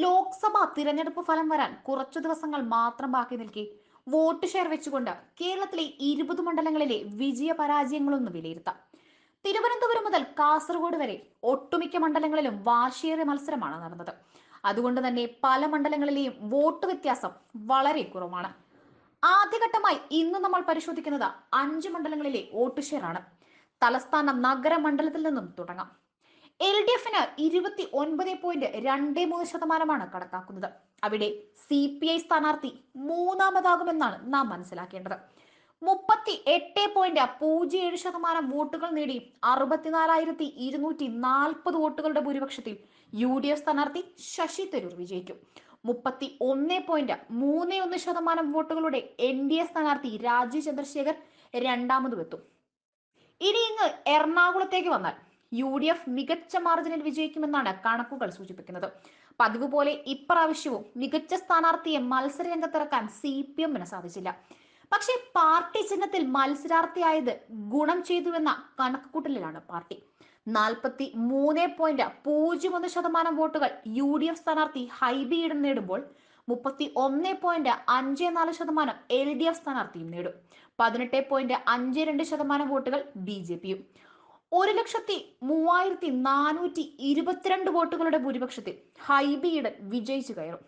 ലോക്സഭാ തിരഞ്ഞെടുപ്പ് ഫലം വരാൻ കുറച്ചു ദിവസങ്ങൾ മാത്രം ബാക്കി നിൽക്കി. വോട്ട് ഷെയർ വെച്ചുകൊണ്ട് കേരളത്തിലെ ഇരുപത് മണ്ഡലങ്ങളിലെ വിജയ പരാജയങ്ങളൊന്ന് വിലയിരുത്താം. തിരുവനന്തപുരം മുതൽ കാസർഗോഡ് വരെ ഒട്ടുമിക്ക മണ്ഡലങ്ങളിലും വാശിയേറിയ മത്സരമാണ് നടന്നത്. അതുകൊണ്ട് തന്നെ പല മണ്ഡലങ്ങളിലെയും വോട്ട് വ്യത്യാസം വളരെ കുറവാണ്. ആദ്യഘട്ടമായി ഇന്ന് നമ്മൾ പരിശോധിക്കുന്നത് അഞ്ച് മണ്ഡലങ്ങളിലെ വോട്ട് ഷെയർ ആണ് തലസ്ഥാന നഗര മണ്ഡലത്തിൽ നിന്നും തുടങ്ങാം. എൽ ഡി എഫിന് ഇരുപത്തി ഒൻപത് പോയിന്റ് രണ്ട് മൂന്ന് ശതമാനമാണ് കണക്കാക്കുന്നത്. അവിടെ സി പി ഐ സ്ഥാനാർത്ഥി മൂന്നാമതാകുമെന്നാണ് നാം മനസ്സിലാക്കേണ്ടത്. മുപ്പത്തി എട്ട് പോയിന്റ് പൂജ്യം ഏഴ് ശതമാനം വോട്ടുകൾ നേടി അറുപത്തിനാലായിരത്തി ഇരുന്നൂറ്റി നാൽപ്പത് വോട്ടുകളുടെ ഭൂരിപക്ഷത്തിൽ യു ഡി എഫ് സ്ഥാനാർത്ഥി ശശി തരൂർ വിജയിക്കും മുപ്പത്തി ഒന്ന് പോയിന്റ് മൂന്ന് ഒന്ന് ശതമാനം വോട്ടുകളുടെ എൻ ഡി എ സ്ഥാനാർത്ഥി രാജീവ് ചന്ദ്രശേഖർ രണ്ടാമതും എത്തും ഇനി ഇങ്ങ് എറണാകുളത്തേക്ക് വന്നാൽ യു ഡി എഫ് മികച്ച മാർജിനിൽ വിജയിക്കുമെന്നാണ് കണക്കുകൾ സൂചിപ്പിക്കുന്നത്. പതിവ് പോലെ ഇപ്രാവശ്യവും മികച്ച സ്ഥാനാർത്ഥിയെ മത്സര രംഗത്തിറക്കാൻ സി പി എമ്മിന് സാധിച്ചില്ല. പക്ഷേ പാർട്ടി ചിഹ്നത്തിൽ മത്സരാർത്ഥിയായത് ഗുണം ചെയ്തുവെന്ന കണക്കുകൂട്ടലിലാണ് പാർട്ടി. നാൽപ്പത്തി മൂന്ന് പോയിന്റ് പൂജ്യം ഒന്ന് ശതമാനം വോട്ടുകൾ യു ഡി എഫ് സ്ഥാനാർത്ഥി ഹൈബി ഇടം നേടുമ്പോൾ മുപ്പത്തി ഒന്ന് പോയിന്റ് അഞ്ച് നാല് ശതമാനം എൽ ഡി എഫ് സ്ഥാനാർത്ഥിയും നേടും. പതിനെട്ട് പോയിന്റ് അഞ്ച് രണ്ട് ശതമാനം വോട്ടുകൾ ബി ജെ പിയും. ഒരു ലക്ഷത്തി മൂവായിരത്തി നാനൂറ്റി ഇരുപത്തിരണ്ട് വോട്ടുകളുടെ ഭൂരിപക്ഷത്തിൽ ഹൈബി വിജയിച്ചു കയറും.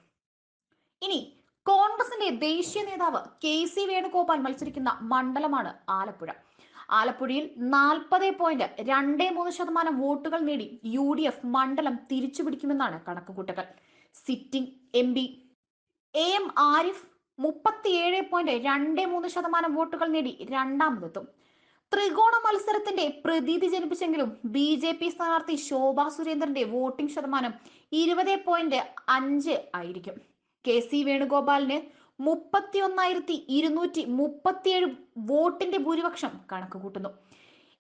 ഇനി കോൺഗ്രസിന്റെ ദേശീയ നേതാവ് കെ സി വേണുഗോപാൽ മത്സരിക്കുന്ന മണ്ഡലമാണ് ആലപ്പുഴ. ആലപ്പുഴയിൽ നാൽപ്പത് പോയിന്റ് രണ്ട് മൂന്ന് ശതമാനം വോട്ടുകൾ നേടി യു ഡി എഫ് മണ്ഡലം തിരിച്ചുപിടിക്കുമെന്നാണ് കണക്കുകൂട്ടൽ. Sitting M P A M Arif മുപ്പത്തിയേഴ് പോയിന്റ് രണ്ട് മൂന്ന് ശതമാനം വോട്ടുകൾ നേടി രണ്ടാമതെത്തും. ത്രികോണ മത്സരത്തിന്റെ പ്രതീതി ജനിപ്പിച്ചെങ്കിലും ബി ജെ പി സ്ഥാനാർത്ഥി ശോഭാ സുരേന്ദ്രന്റെ വോട്ടിംഗ് ശതമാനം ഇരുപത് പോയിന്റ് അഞ്ച് ആയിരിക്കും. കെ സി വേണുഗോപാലിന് മുപ്പത്തി ഒന്നായിരത്തി ഇരുന്നൂറ്റി മുപ്പത്തിയേഴ് വോട്ടിന്റെ ഭൂരിപക്ഷം കണക്ക് കൂട്ടുന്നു.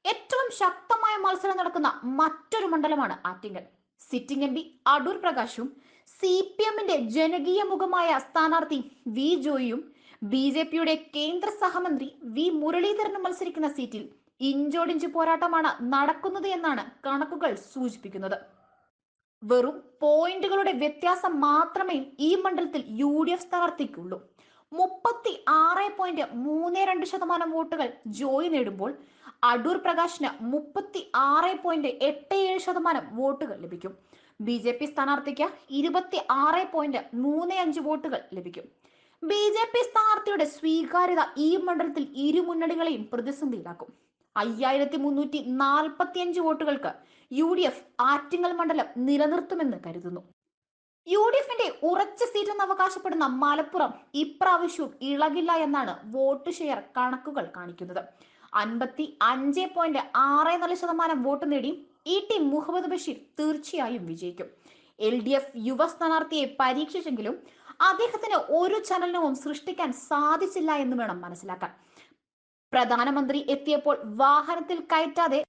ഏറ്റവും ശക്തമായ മത്സരം നടക്കുന്ന മറ്റൊരു മണ്ഡലമാണ് Attingal. Sitting M P Adoor പ്രകാശും C P എമ്മിന്റെ ജനകീയ മുഖമായ സ്ഥാനാർത്ഥി വി ജോയിയും ബി ജെ പിയുടെ കേന്ദ്ര സഹമന്ത്രി വി മുരളീധരനും മത്സരിക്കുന്ന സീറ്റിൽ ഇഞ്ചോടിഞ്ച് പോരാട്ടമാണ് നടക്കുന്നത് എന്നാണ് കണക്കുകൾ സൂചിപ്പിക്കുന്നത്. വെറും പോയിന്റുകളുടെ വ്യത്യാസം മാത്രമേ ഈ മണ്ഡലത്തിൽ യു ഡി എഫ് സ്ഥാനാർത്ഥിക്കുള്ളൂ. മുപ്പത്തി ആറ് പോയിന്റ് മൂന്ന് രണ്ട് ശതമാനം വോട്ടുകൾ ജോയി നേടുമ്പോൾ അടൂർ പ്രകാശിന് മുപ്പത്തി ആറ് പോയിന്റ് എട്ട് ഏഴ് ശതമാനം വോട്ടുകൾ ലഭിക്കും. ബി ജെ പി സ്ഥാനാർത്ഥിക്ക് ഇരുപത്തി ആറ് പോയിന്റ് മൂന്ന് അഞ്ച് വോട്ടുകൾ ലഭിക്കും. ബി ജെ പി സ്ഥാനാർത്ഥിയുടെ സ്വീകാര്യത ഈ മണ്ഡലത്തിൽ ഇരു മുന്നണികളെയും പ്രതിസന്ധിയിലാക്കും. അയ്യായിരത്തി മുന്നൂറ്റി നാൽപ്പത്തി അഞ്ച് വോട്ടുകൾക്ക് യു ഡി എഫ് ആറ്റിങ്ങൽ മണ്ഡലം നിലനിർത്തുമെന്ന് കരുതുന്നു. യു ഡി എഫിന്റെ ഉറച്ച സീറ്റെന്ന് അവകാശപ്പെടുന്ന മലപ്പുറം ഇപ്രാവശ്യവും ഇളകില്ല എന്നാണ് വോട്ട് ഷെയർ കണക്കുകൾ കാണിക്കുന്നത്. അൻപത്തി അഞ്ച് പോയിന്റ് ആറ് നാല് ശതമാനം വോട്ട് നേടി ഇ ടി മുഹമ്മദ് ബഷീർ തീർച്ചയായും വിജയിക്കും. എൽ ഡി എഫ് യുവ സ്ഥാനാർത്ഥിയെ പരീക്ഷിച്ചെങ്കിലും അദ്ദേഹത്തിന് ഒരു ചലനവും സൃഷ്ടിക്കാൻ സാധിച്ചില്ല എന്ന് വേണം മനസ്സിലാക്കാൻ. പ്രധാനമന്ത്രി എത്തിയപ്പോൾ വാഹനത്തിൽ കയറ്റാതെ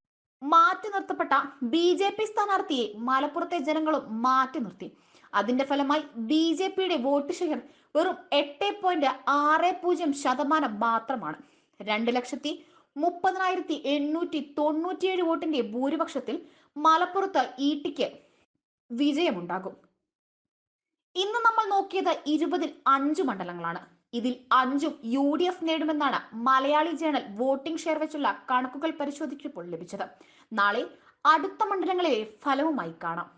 മാറ്റി നിർത്തപ്പെട്ട ബി ജെ പി സ്ഥാനാർത്ഥിയെ മലപ്പുറത്തെ ജനങ്ങളും മാറ്റി നിർത്തി. അതിന്റെ ഫലമായി ബി ജെ പിയുടെ വോട്ട് ഷെയർ വെറും എട്ട് പോയിന്റ് ആറ് പൂജ്യം ശതമാനം മാത്രമാണ്. രണ്ട് ലക്ഷത്തി മുപ്പതിനായിരത്തി എണ്ണൂറ്റി തൊണ്ണൂറ്റിയേഴ് വോട്ടിന്റെ ഭൂരിപക്ഷത്തിൽ മലപ്പുറത്ത് ഈട്ടിക്ക് വിജയമുണ്ടാകും. ഇന്ന് നമ്മൾ നോക്കിയത് ഇരുപതിൽ അഞ്ച് മണ്ഡലങ്ങളാണ്. ഇതിൽ അഞ്ചും യു ഡി എഫ് നേടുമെന്നാണ് മലയാളി ജേണൽ വോട്ടിംഗ് ഷെയർ വെച്ചുള്ള കണക്കുകൾ പരിശോധിച്ചപ്പോൾ ലഭിച്ചത്. നാളെ അടുത്ത മണ്ഡലങ്ങളിലെ ഫലവുമായി കാണാം.